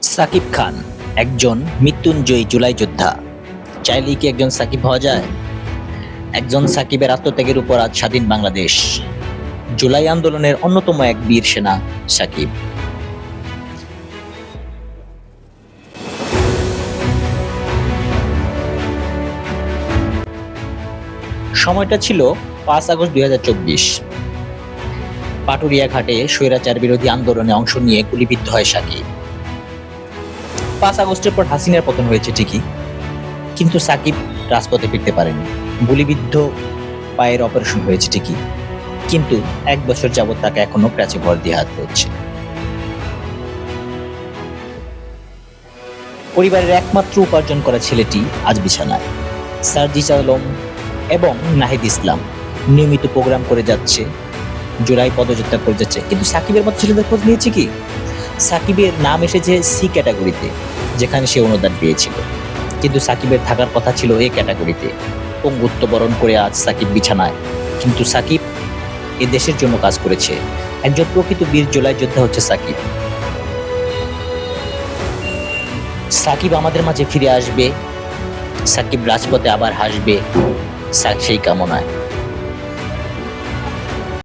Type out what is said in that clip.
সাকিব খান, একজন মৃত্যুঞ্জয়ী জুলাই যোদ্ধা। চাইলেই কি একজন সাকিব হওয়া যায়? একজন সাকিবের আত্মত্যাগের উপর আজ স্বাধীন বাংলাদেশ। জুলাই আন্দোলনের অন্যতম এক বীর সেনা সাকিব। সময়টা ছিল পাঁচ আগস্ট দুই হাজার চব্বিশ। পাটুরিয়া ঘাটে স্বৈরাচার বিরোধী আন্দোলনে অংশ নিয়ে গুলিবিদ্ধ হয় সাকিব। পাঁচ আগস্টের পর হাসিনার পতন হয়েছে, ঠিকই। কিন্তু সাকিব রাজপথে ফিরতে পারেনি। গুলিবিদ্ধ পায়ের অপারেশন হয়েছে, ঠিকই। কিন্তু এক বছর যাবত তাকে এখনও প্রাচে ভর দিয়ে হাত হচ্ছে পরিবারের একমাত্র উপার্জন করা ছেলেটি আজ বিছানায়। সার্জিস আলম এবং নাহিদ ইসলাম নিয়মিত প্রোগ্রাম করে যাচ্ছে জুলাই পদযাত্রা করে যাচ্ছে। কিন্তু সাকিবের মতো ছেলেদের খোঁজ নিয়েছে কি? সাকিবের নাম এসেছে সি ক্যাটাগরিতে। যেখানে সে অনুদান পেয়েছিল। কিন্তু সাকিবের থাকার কথা ছিল এ ক্যাটাগরিতে। পঙ্গুত্ব বরণ করে আজ সাকিব বিছানায়। কিন্তু সাকিব এ দেশের জন্য কাজ করেছে। একজন প্রকৃত বীর জুলাই যোদ্ধা হচ্ছে সাকিব। সাকিব আমাদের মাঝে ফিরে আসবে। সাকিব রাজপথে আবার হাসবে। সেই কামনায়।